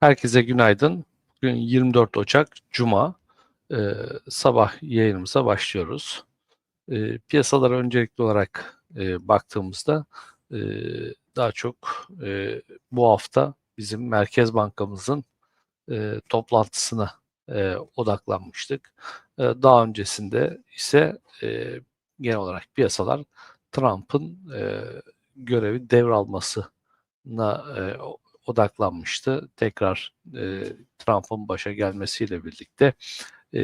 Herkese günaydın. Bugün 24 Ocak Cuma. Ee, sabah yayınımıza başlıyoruz. Ee, piyasalara öncelikli olarak e, baktığımızda e, daha çok e, bu hafta bizim Merkez Bankamızın e, toplantısına e, odaklanmıştık. E, daha öncesinde ise e, genel olarak piyasalar Trump'ın e, görevi devralmasına e, odaklanmıştı. Tekrar e, Trump'ın başa gelmesiyle birlikte e,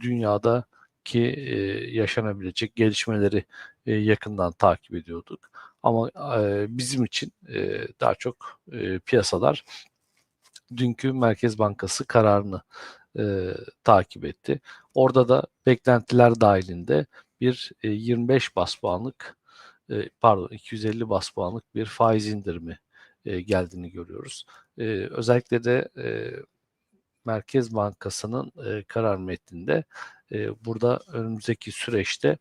dünyadaki e, yaşanabilecek gelişmeleri e, yakından takip ediyorduk. Ama e, bizim için e, daha çok e, piyasalar dünkü Merkez Bankası kararını e, takip etti. Orada da beklentiler dahilinde bir e, 25 bas puanlık e, pardon 250 bas puanlık bir faiz indirimi geldiğini görüyoruz. Özellikle de Merkez Bankası'nın karar metninde burada önümüzdeki süreçte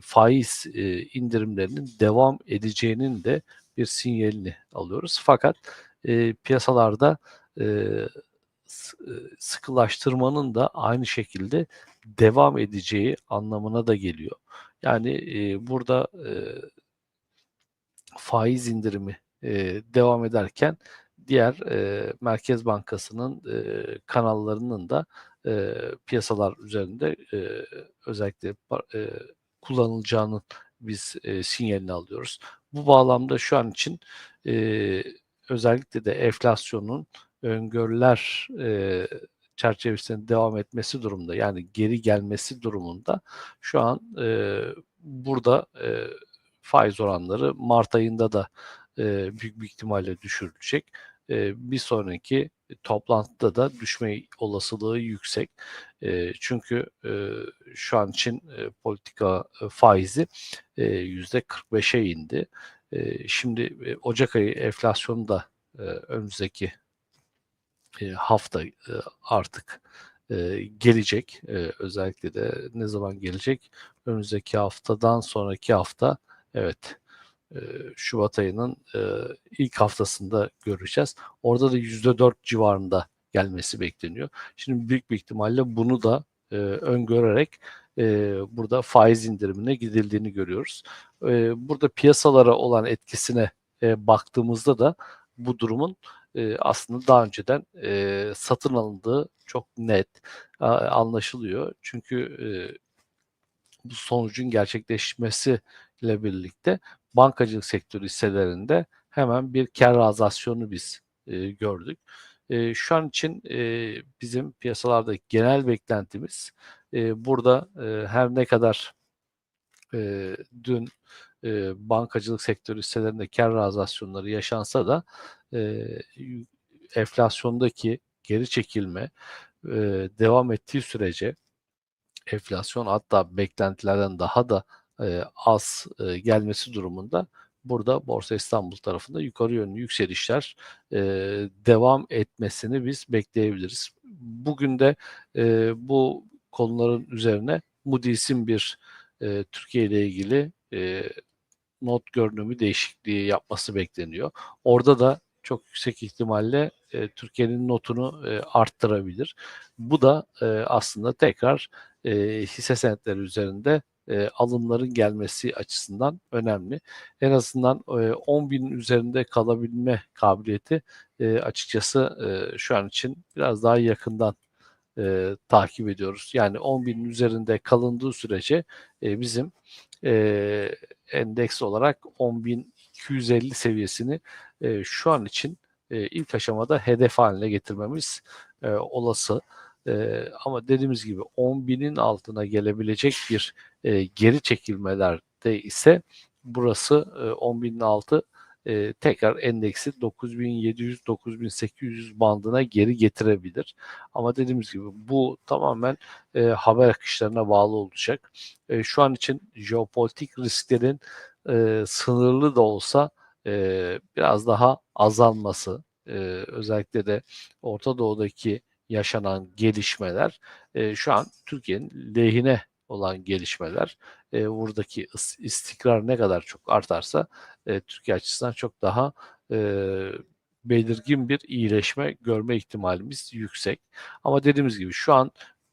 faiz indirimlerinin devam edeceğinin de bir sinyalini alıyoruz. Fakat piyasalarda sıkılaştırmanın da aynı şekilde devam edeceği anlamına da geliyor. Yani e, burada e, faiz indirimi e, devam ederken diğer e, Merkez Bankası'nın e, kanallarının da e, piyasalar üzerinde e, özellikle e, kullanılacağının biz e, sinyalini alıyoruz. Bu bağlamda şu an için e, özellikle de enflasyonun öngörüler e, çerçevesinde devam etmesi durumunda yani geri gelmesi durumunda şu an e, burada e, faiz oranları Mart ayında da e, büyük bir ihtimalle düşürülecek. E, bir sonraki toplantıda da düşme olasılığı yüksek. E, çünkü şu an için politika faizi e, %45'e indi. Şimdi Ocak ayı enflasyonu da önümüzdeki hafta artık gelecek. Özellikle de ne zaman gelecek? Önümüzdeki haftadan sonraki hafta evet Şubat ayının ilk haftasında göreceğiz. Orada da %4 civarında gelmesi bekleniyor. Şimdi büyük bir ihtimalle bunu da öngörerek burada faiz indirimine gidildiğini görüyoruz. burada piyasalara olan etkisine baktığımızda da bu durumun aslında daha önceden satın alındığı çok net anlaşılıyor. Çünkü bu sonucun gerçekleşmesi ile birlikte bankacılık sektörü hisselerinde hemen bir kar realizasyonu biz e, gördük. E, şu an için e, bizim piyasalarda genel beklentimiz e, burada e, her ne kadar e, dün e, bankacılık sektörü hisselerinde kar realizasyonları yaşansa da e, enflasyondaki geri çekilme e, devam ettiği sürece enflasyon hatta beklentilerden daha da e, az e, gelmesi durumunda burada Borsa İstanbul tarafında yukarı yönlü yükselişler e, devam etmesini biz bekleyebiliriz. Bugün de e, bu konuların üzerine Moody's'in bir e, Türkiye ile ilgili e, not görünümü değişikliği yapması bekleniyor. Orada da çok yüksek ihtimalle e, Türkiye'nin notunu e, arttırabilir. Bu da e, aslında tekrar e, hisse senetleri üzerinde e, alımların gelmesi açısından önemli. En azından e, 10 binin üzerinde kalabilme kabiliyeti e, açıkçası e, şu an için biraz daha yakından e, takip ediyoruz. Yani 10 binin üzerinde kalındığı sürece e, bizim e, endeks olarak 10.250 seviyesini e, şu an için e, ilk aşamada hedef haline getirmemiz e, olası. E, ama dediğimiz gibi 10 binin altına gelebilecek bir e, geri çekilmelerde ise burası e, 10.000'in altı e, tekrar endeksi 9700-9800 bandına geri getirebilir. Ama dediğimiz gibi bu tamamen e, haber akışlarına bağlı olacak. E, şu an için jeopolitik risklerin e, sınırlı da olsa e, biraz daha azalması, e, özellikle de Orta Doğu'daki yaşanan gelişmeler e, şu an Türkiye'nin lehine olan gelişmeler. E, buradaki is- istikrar ne kadar çok artarsa e, Türkiye açısından çok daha e, belirgin bir iyileşme görme ihtimalimiz yüksek. Ama dediğimiz gibi şu an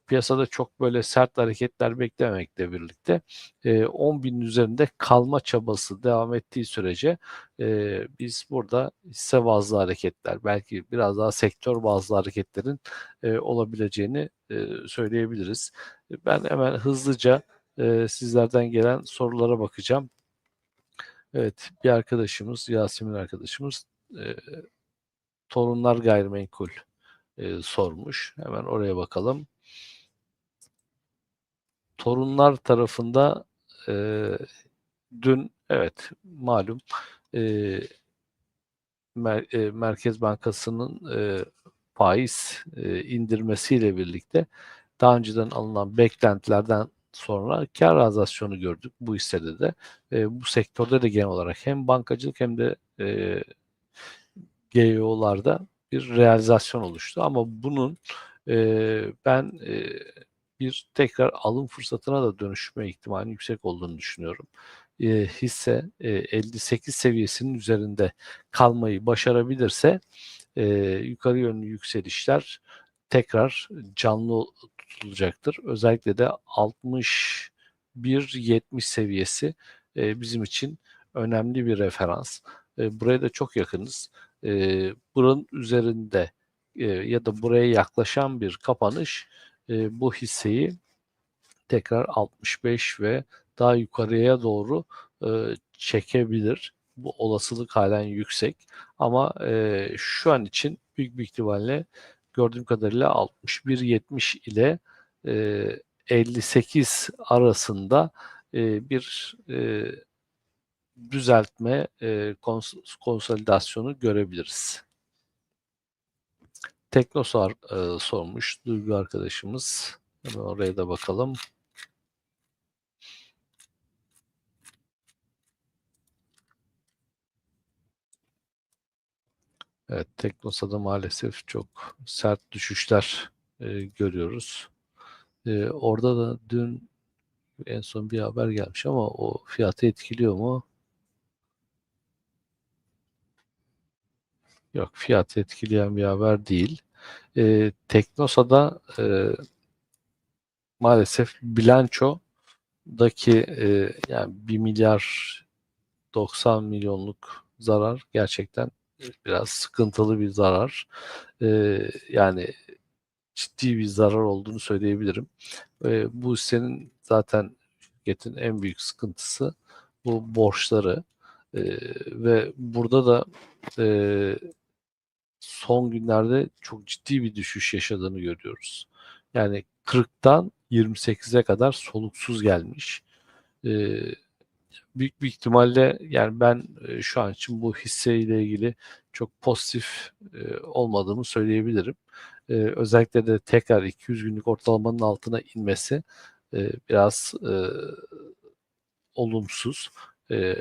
piyasada çok böyle sert hareketler beklememekle birlikte e, 10 binin üzerinde kalma çabası devam ettiği sürece e, biz burada hisse bazlı hareketler belki biraz daha sektör bazlı hareketlerin e, olabileceğini e, söyleyebiliriz. Ben hemen hızlıca e, sizlerden gelen sorulara bakacağım. Evet, bir arkadaşımız, Yasemin arkadaşımız e, torunlar gayrimenkul e, sormuş. Hemen oraya bakalım. Torunlar tarafında e, dün evet malum e, Mer- e, Merkez Bankası'nın e, faiz e, indirmesiyle birlikte daha önceden alınan beklentilerden sonra kar realizasyonu gördük bu hissede de. E, bu sektörde de genel olarak hem bankacılık hem de e, GEO'larda bir realizasyon oluştu. Ama bunun e, ben e, bir tekrar alım fırsatına da dönüşme ihtimalinin yüksek olduğunu düşünüyorum. E, hisse e, 58 seviyesinin üzerinde kalmayı başarabilirse e, yukarı yönlü yükselişler tekrar canlı tutulacaktır. Özellikle de 61-70 seviyesi e, bizim için önemli bir referans. E, buraya da çok yakınız. E, buranın üzerinde e, ya da buraya yaklaşan bir kapanış e, bu hisseyi tekrar 65 ve daha yukarıya doğru e, çekebilir. Bu olasılık halen yüksek. Ama e, şu an için büyük bir ihtimalle gördüğüm kadarıyla 61-70 ile e, 58 arasında e, bir e, düzeltme, e, kons- konsolidasyonu görebiliriz. Teknosar e, sormuş Duygu arkadaşımız. Hemen oraya da bakalım. Evet, Teknosa'da maalesef çok sert düşüşler e, görüyoruz. E, orada da dün en son bir haber gelmiş ama o fiyatı etkiliyor mu? Yok, fiyatı etkileyen bir haber değil. E, Teknosa'da e, maalesef bilançodaki e, yani 1 milyar 90 milyonluk zarar gerçekten biraz sıkıntılı bir zarar. E, yani ciddi bir zarar olduğunu söyleyebilirim. E, bu hissenin zaten şirketin en büyük sıkıntısı bu borçları E, ve burada da e, son günlerde çok ciddi bir düşüş yaşadığını görüyoruz. Yani 40'tan 28'e kadar soluksuz gelmiş. Ee, büyük bir ihtimalle yani ben e, şu an için bu hisseyle ilgili çok pozitif e, olmadığımı söyleyebilirim. E, özellikle de tekrar 200 günlük ortalamanın altına inmesi e, biraz e, olumsuz. E,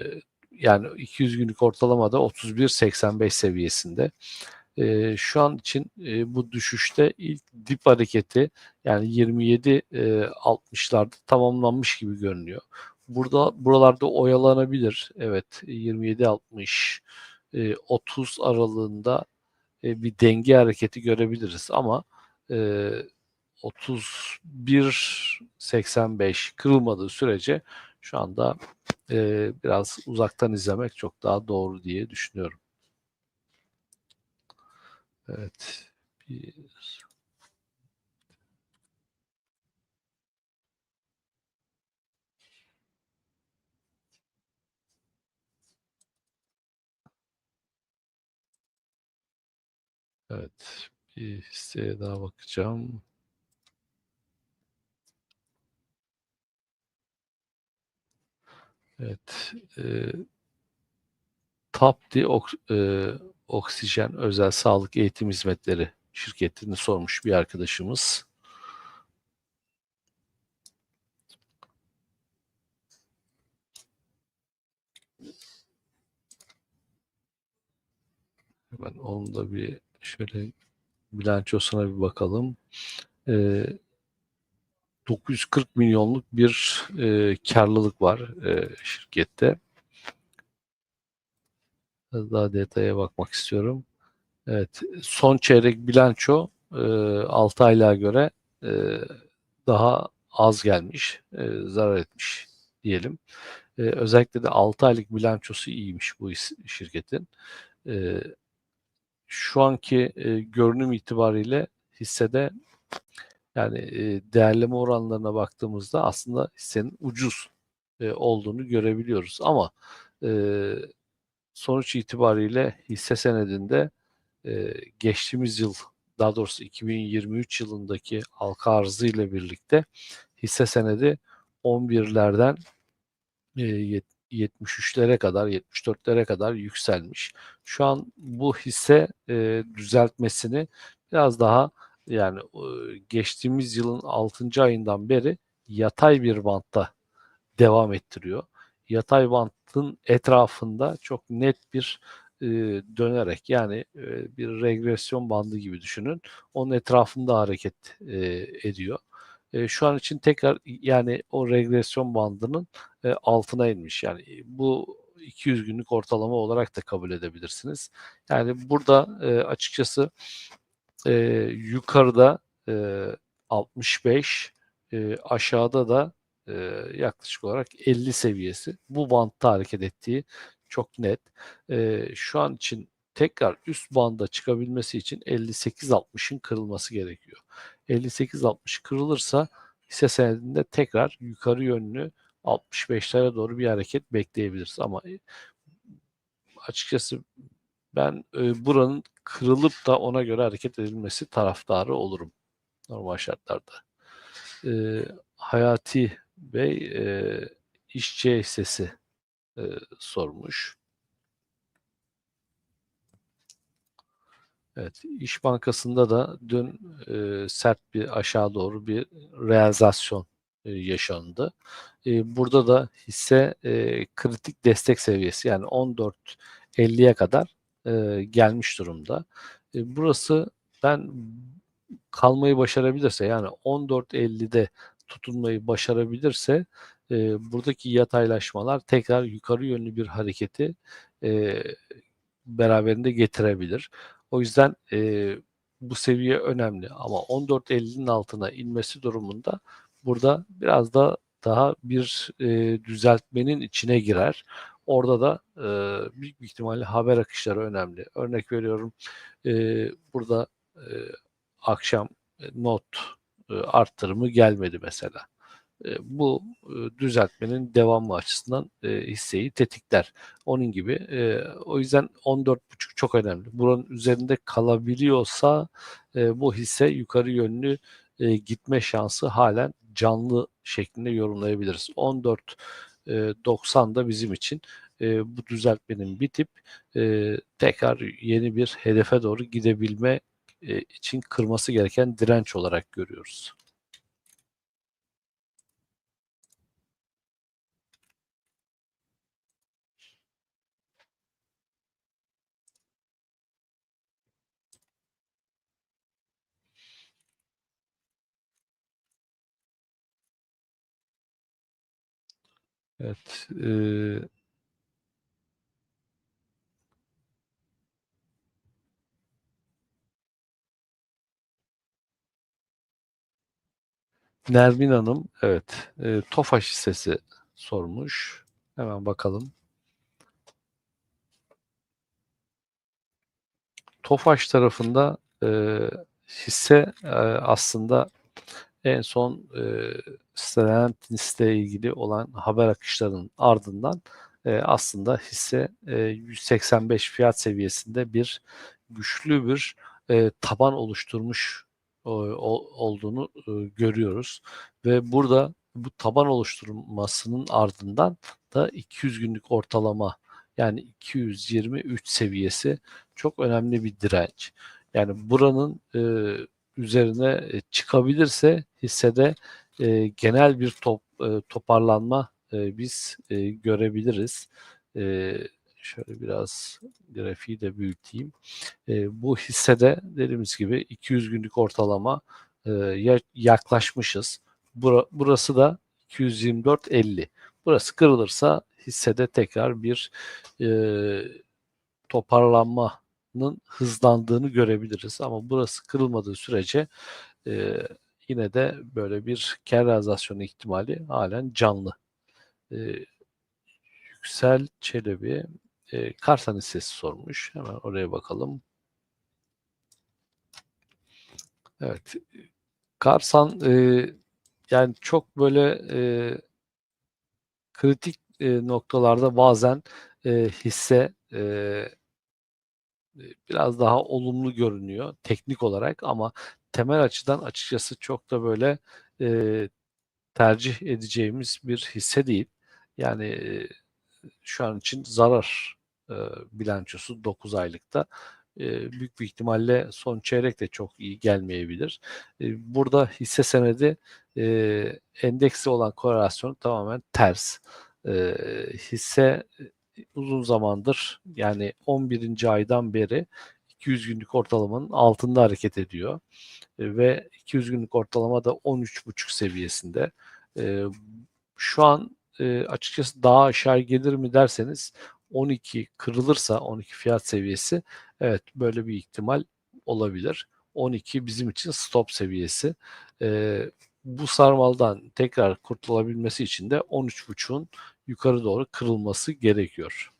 yani 200 günlük ortalamada 31.85 seviyesinde. E, şu an için e, bu düşüşte ilk dip hareketi yani 27 e, 60'larda tamamlanmış gibi görünüyor. Burada buralarda oyalanabilir. Evet 27 60 e, 30 aralığında e, bir denge hareketi görebiliriz ama e, 31 85 kırılmadığı sürece şu anda e, biraz uzaktan izlemek çok daha doğru diye düşünüyorum. Evet. Bir... Evet. Bir hisseye daha bakacağım. Evet. E, TAPDI ok- e, Oksijen Özel Sağlık Eğitim Hizmetleri şirketini sormuş bir arkadaşımız. Hemen onun da bir şöyle bilançosuna bir bakalım. Ee, 940 milyonluk bir e, karlılık var e, şirkette. Daha detaya bakmak istiyorum. Evet, son çeyrek bilanço e, 6 aylığa göre e, daha az gelmiş, e, zarar etmiş diyelim. E, özellikle de 6 aylık bilançosu iyiymiş bu şirketin. Şu anki görünüm itibariyle hissede yani değerleme oranlarına baktığımızda aslında hissenin ucuz olduğunu görebiliyoruz. Ama sonuç itibariyle hisse senedinde e, geçtiğimiz yıl daha doğrusu 2023 yılındaki halka arzı ile birlikte hisse senedi 11'lerden e, yet- 73'lere kadar, 74'lere kadar yükselmiş. Şu an bu hisse e, düzeltmesini biraz daha yani e, geçtiğimiz yılın 6. ayından beri yatay bir bantta devam ettiriyor. Yatay bantın etrafında çok net bir e, dönerek yani e, bir regresyon bandı gibi düşünün. Onun etrafında hareket e, ediyor. E, şu an için tekrar yani o regresyon bandının e, altına inmiş. Yani bu 200 günlük ortalama olarak da kabul edebilirsiniz. Yani burada e, açıkçası e, yukarıda e, 65 e, aşağıda da e, yaklaşık olarak 50 seviyesi. Bu bantta hareket ettiği çok net. E, şu an için tekrar üst banda çıkabilmesi için 58-60'ın kırılması gerekiyor. 58-60 kırılırsa hisse senedinde tekrar yukarı yönlü 65'lere doğru bir hareket bekleyebiliriz. Ama açıkçası ben e, buranın kırılıp da ona göre hareket edilmesi taraftarı olurum normal şartlarda. E, Hayati Bey e, işçi hissesi e, sormuş. Evet, İş Bankası'nda da dün e, sert bir aşağı doğru bir realizasyon e, yaşandı. E, burada da hisse e, kritik destek seviyesi yani 14.50'ye kadar e, gelmiş durumda. E, burası ben kalmayı başarabilirse yani 14.50'de tutunmayı başarabilirse e, buradaki yataylaşmalar tekrar yukarı yönlü bir hareketi e, beraberinde getirebilir. O yüzden e, bu seviye önemli ama 14.50'nin altına inmesi durumunda burada biraz da daha bir e, düzeltmenin içine girer. Orada da e, büyük bir ihtimalle haber akışları önemli. Örnek veriyorum e, burada e, akşam e, not arttırımı gelmedi mesela. E, bu e, düzeltmenin devamı açısından e, hisseyi tetikler. Onun gibi. E, o yüzden 14.5 çok önemli. Buranın üzerinde kalabiliyorsa e, bu hisse yukarı yönlü e, gitme şansı halen canlı şeklinde yorumlayabiliriz. 14.90 da bizim için e, bu düzeltmenin bitip e, tekrar yeni bir hedefe doğru gidebilme e, için kırması gereken direnç olarak görüyoruz. Evet. E, Nermin Hanım, evet. E, Tofaş hissesi sormuş. Hemen bakalım. Tofaş tarafında e, hisse e, aslında en son e, Stellantis ile ilgili olan haber akışlarının ardından e, aslında hisse e, 185 fiyat seviyesinde bir güçlü bir e, taban oluşturmuş olduğunu görüyoruz ve burada bu taban oluşturmasının ardından da 200 günlük ortalama yani 223 seviyesi çok önemli bir direnç. Yani buranın e, üzerine çıkabilirse hissede e, genel bir top, e, toparlanma e, biz e, görebiliriz. E, şöyle biraz grafiği de büyüteyim. E, bu hissede dediğimiz gibi 200 günlük ortalama e, ya- yaklaşmışız. Bura- burası da 224.50. Burası kırılırsa hissede tekrar bir e, toparlanmanın hızlandığını görebiliriz. Ama burası kırılmadığı sürece e, yine de böyle bir kar realizasyonu ihtimali halen canlı. E, Yüksel Çelebi e, Karsan hissesi sormuş. Hemen oraya bakalım. Evet. Karsan e, yani çok böyle e, kritik e, noktalarda bazen e, hisse e, biraz daha olumlu görünüyor teknik olarak ama temel açıdan açıkçası çok da böyle e, tercih edeceğimiz bir hisse değil. Yani e, şu an için zarar e, bilançosu 9 aylıkta. E, büyük bir ihtimalle son çeyrek de çok iyi gelmeyebilir. E, burada hisse senedi e, endeksle olan korelasyonu tamamen ters. E, hisse uzun zamandır yani 11. aydan beri 200 günlük ortalamanın altında hareket ediyor. E, ve 200 günlük ortalama da 13,5 seviyesinde. E, şu an e, açıkçası daha aşağı gelir mi derseniz 12 kırılırsa 12 fiyat seviyesi evet böyle bir ihtimal olabilir. 12 bizim için stop seviyesi. E, bu sarmaldan tekrar kurtulabilmesi için de 13.5'un yukarı doğru kırılması gerekiyor.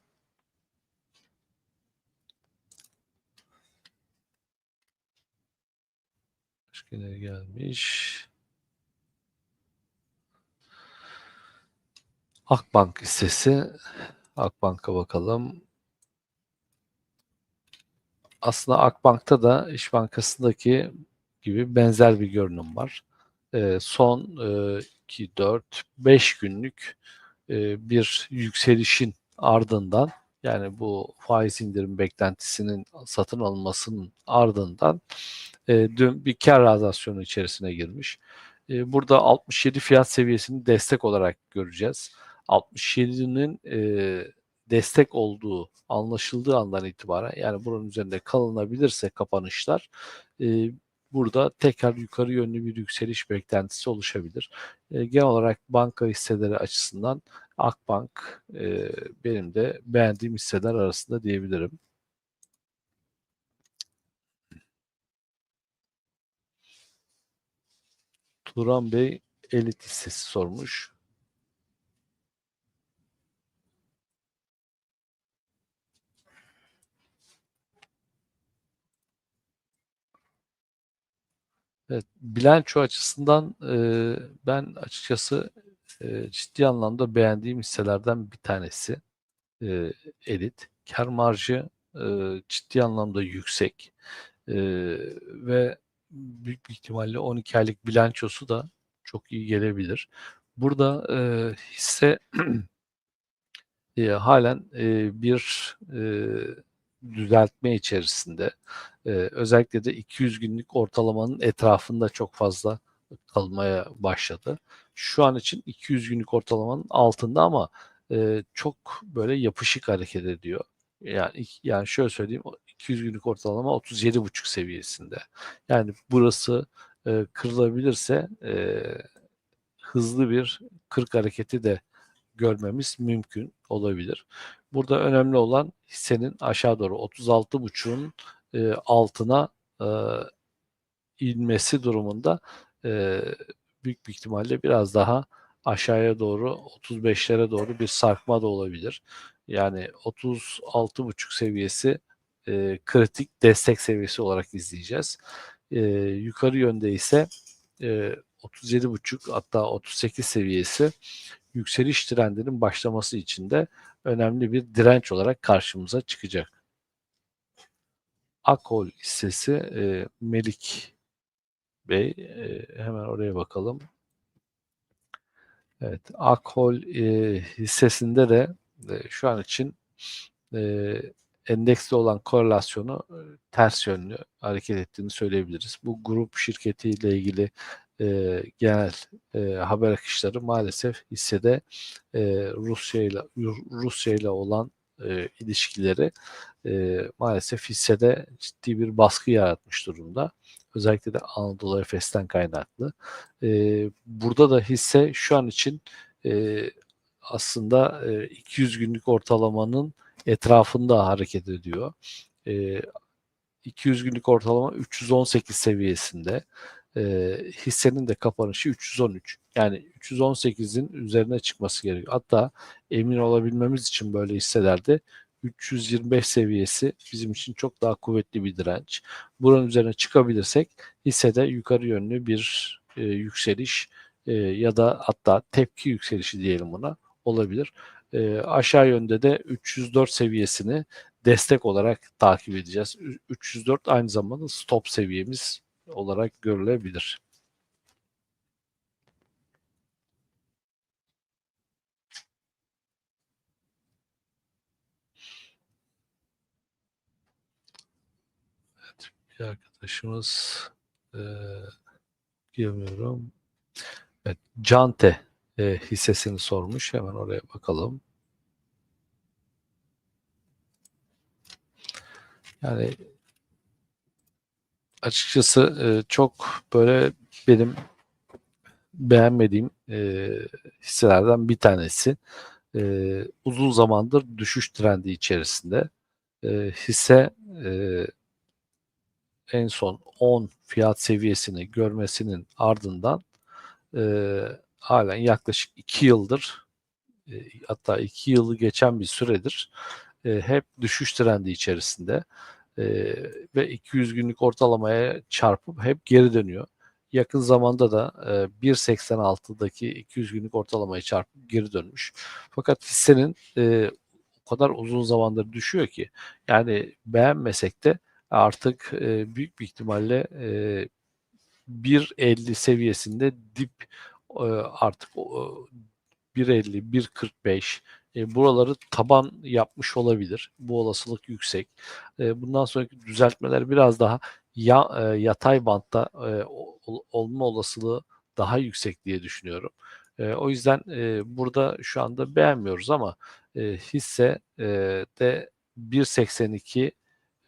Başka ne gelmiş? Akbank hissesi. Akbank'a bakalım. Aslında Akbank'ta da İş Bankası'ndaki gibi benzer bir görünüm var. Ee, son 2, 4, 5 günlük e, bir yükselişin ardından yani bu faiz indirim beklentisinin satın alınmasının ardından e, dün bir kar realizasyonu içerisine girmiş. E, burada 67 fiyat seviyesini destek olarak göreceğiz. 67'nin e, destek olduğu anlaşıldığı andan itibaren yani buranın üzerinde kalınabilirse kapanışlar e, burada tekrar yukarı yönlü bir yükseliş beklentisi oluşabilir. E, genel olarak banka hisseleri açısından Akbank e, benim de beğendiğim hisseler arasında diyebilirim. Turan Bey elit hissesi sormuş. Evet, bilanço açısından e, ben açıkçası e, ciddi anlamda beğendiğim hisselerden bir tanesi e, Elit. Kar marjı e, ciddi anlamda yüksek e, ve büyük bir ihtimalle 12 aylık bilançosu da çok iyi gelebilir. Burada e, hisse e, halen e, bir e, düzeltme içerisinde. E, özellikle de 200 günlük ortalamanın etrafında çok fazla kalmaya başladı. Şu an için 200 günlük ortalamanın altında ama e, çok böyle yapışık hareket ediyor. Yani yani şöyle söyleyeyim 200 günlük ortalama 37,5 seviyesinde. Yani burası e, kırılabilirse e, hızlı bir 40 hareketi de görmemiz mümkün olabilir. Burada önemli olan hissenin aşağı doğru 36,5'un e, altına e, inmesi durumunda e, büyük bir ihtimalle biraz daha aşağıya doğru 35'lere doğru bir sarkma da olabilir. Yani 36,5 seviyesi e, kritik destek seviyesi olarak izleyeceğiz. E, yukarı yönde ise e, 37,5 hatta 38 seviyesi yükseliş trendinin başlaması için de önemli bir direnç olarak karşımıza çıkacak. Akol hissesi e, Melik Bey e, hemen oraya bakalım. Evet, Akhol e, hissesinde de e, şu an için e, endeksli olan korelasyonu e, ters yönlü hareket ettiğini söyleyebiliriz. Bu grup şirketiyle ilgili e, genel e, haber akışları maalesef hissede e, Rusya ile Rusya ile olan e, ilişkileri e, maalesef hissede ciddi bir baskı yaratmış durumda. Özellikle de Anadolu Efes'ten kaynaklı. E, burada da hisse şu an için e, aslında e, 200 günlük ortalamanın etrafında hareket ediyor. E, 200 günlük ortalama 318 seviyesinde. E, hissenin de kapanışı 313. Yani 318'in üzerine çıkması gerekiyor. Hatta emin olabilmemiz için böyle hisselerde 325 seviyesi bizim için çok daha kuvvetli bir direnç. Buranın üzerine çıkabilirsek hissede yukarı yönlü bir e, yükseliş e, ya da hatta tepki yükselişi diyelim buna olabilir. E, aşağı yönde de 304 seviyesini destek olarak takip edeceğiz. 304 aynı zamanda stop seviyemiz olarak görülebilir. Evet, bir arkadaşımız e, girmiyorum. Evet, Cante e, hissesini sormuş. Hemen oraya bakalım. Yani açıkçası e, çok böyle benim beğenmediğim e, hisselerden bir tanesi. E, uzun zamandır düşüş trendi içerisinde. E, hisse e, en son 10 fiyat seviyesini görmesinin ardından e, halen yaklaşık 2 yıldır e, hatta 2 yılı geçen bir süredir e, hep düşüş trendi içerisinde e, ve 200 günlük ortalamaya çarpıp hep geri dönüyor. Yakın zamanda da e, 1.86'daki 200 günlük ortalamaya çarpıp geri dönmüş. Fakat hissenin e, o kadar uzun zamandır düşüyor ki yani beğenmesek de artık e, büyük bir ihtimalle e, 1.50 seviyesinde dip e, artık e, 1.50, 1.45 e, buraları taban yapmış olabilir. Bu olasılık yüksek. E, bundan sonraki düzeltmeler biraz daha ya, e, yatay bantta e, ol, olma olasılığı daha yüksek diye düşünüyorum. E, o yüzden e, burada şu anda beğenmiyoruz ama e, hisse e, de 1.82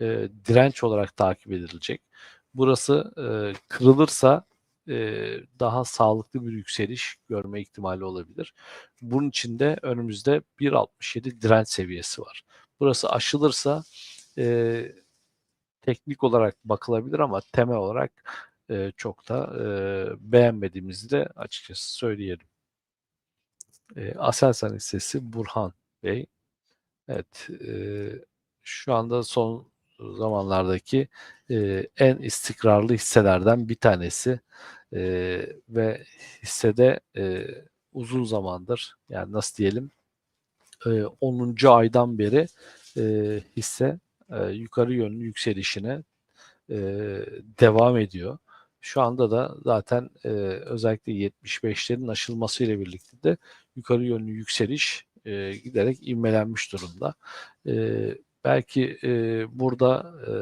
e, direnç olarak takip edilecek. Burası e, kırılırsa e, daha sağlıklı bir yükseliş görme ihtimali olabilir. Bunun için de önümüzde 1.67 direnç seviyesi var. Burası aşılırsa e, teknik olarak bakılabilir ama temel olarak e, çok da e, beğenmediğimizi de açıkçası söyleyelim. E, Aselsan hissesi Burhan Bey. Evet, e, şu anda son zamanlardaki e, en istikrarlı hisselerden bir tanesi e, ve hissede e, uzun zamandır yani nasıl diyelim e, 10. aydan beri e, hisse e, yukarı yönlü yükselişine e, devam ediyor. Şu anda da zaten e, özellikle 75'lerin aşılmasıyla birlikte de yukarı yönlü yükseliş e, giderek ivmelenmiş durumda. E, belki e, burada e,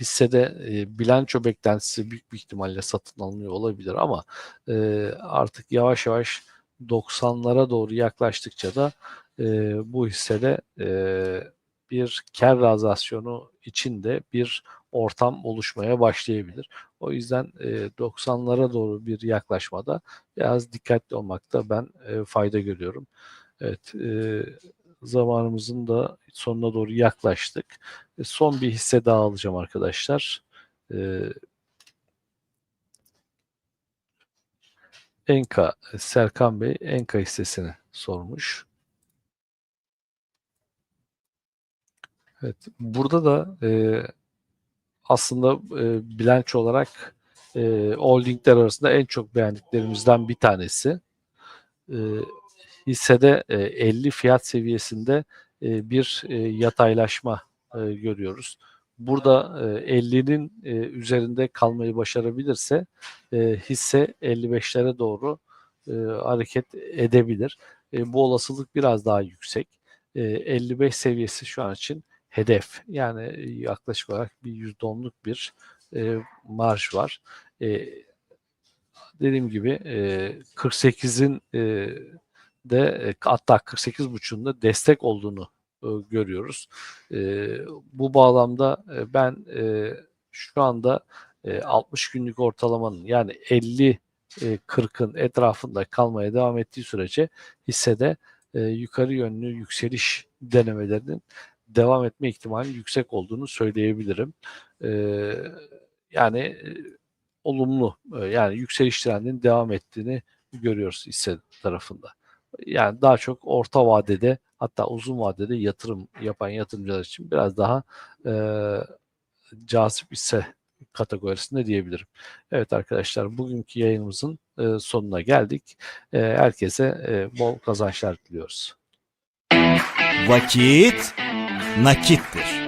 hissede e, bilanço beklentisi büyük bir ihtimalle satın alınıyor olabilir ama e, artık yavaş yavaş 90'lara doğru yaklaştıkça da e, bu hissede e, bir kar realizasyonu içinde bir ortam oluşmaya başlayabilir. O yüzden e, 90'lara doğru bir yaklaşmada biraz dikkatli olmakta ben e, fayda görüyorum. Evet, e, zamanımızın da sonuna doğru yaklaştık. E, son bir hisse daha alacağım arkadaşlar. E, Enka, Serkan Bey Enka hissesini sormuş. Evet, burada da e, aslında e, bilanço olarak e, holdingler arasında en çok beğendiklerimizden bir tanesi. E, hissede e, 50 fiyat seviyesinde e, bir e, yataylaşma e, görüyoruz. Burada e, 50'nin e, üzerinde kalmayı başarabilirse e, hisse 55'lere doğru e, hareket edebilir. E, bu olasılık biraz daha yüksek. E, 55 seviyesi şu an için hedef. Yani e, yaklaşık olarak bir %10'luk bir e, marj var. E, dediğim gibi e, 48'in e, de e, hatta 48.5'un da destek olduğunu e, görüyoruz. E, bu bağlamda ben şu anda e, 60 günlük ortalamanın yani 50 e, 40'ın etrafında kalmaya devam ettiği sürece hissede e, yukarı yönlü yükseliş denemelerinin devam etme ihtimali yüksek olduğunu söyleyebilirim. Yani olumlu yani yükseliş trendinin devam ettiğini görüyoruz hisse tarafında. Yani daha çok orta vadede hatta uzun vadede yatırım yapan yatırımcılar için biraz daha e, cazip hisse kategorisinde diyebilirim. Evet arkadaşlar bugünkü yayınımızın e, sonuna geldik. E, herkese e, bol kazançlar diliyoruz. Vakit nakittir.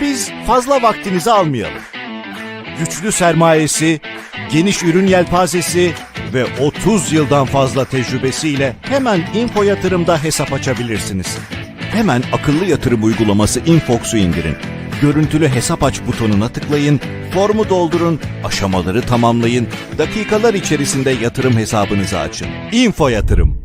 Biz fazla vaktinizi almayalım. Güçlü sermayesi, geniş ürün yelpazesi ve 30 yıldan fazla tecrübesiyle hemen Info Yatırım'da hesap açabilirsiniz. Hemen akıllı yatırım uygulaması Infox'u indirin. Görüntülü hesap aç butonuna tıklayın, formu doldurun, aşamaları tamamlayın, dakikalar içerisinde yatırım hesabınızı açın. Info Yatırım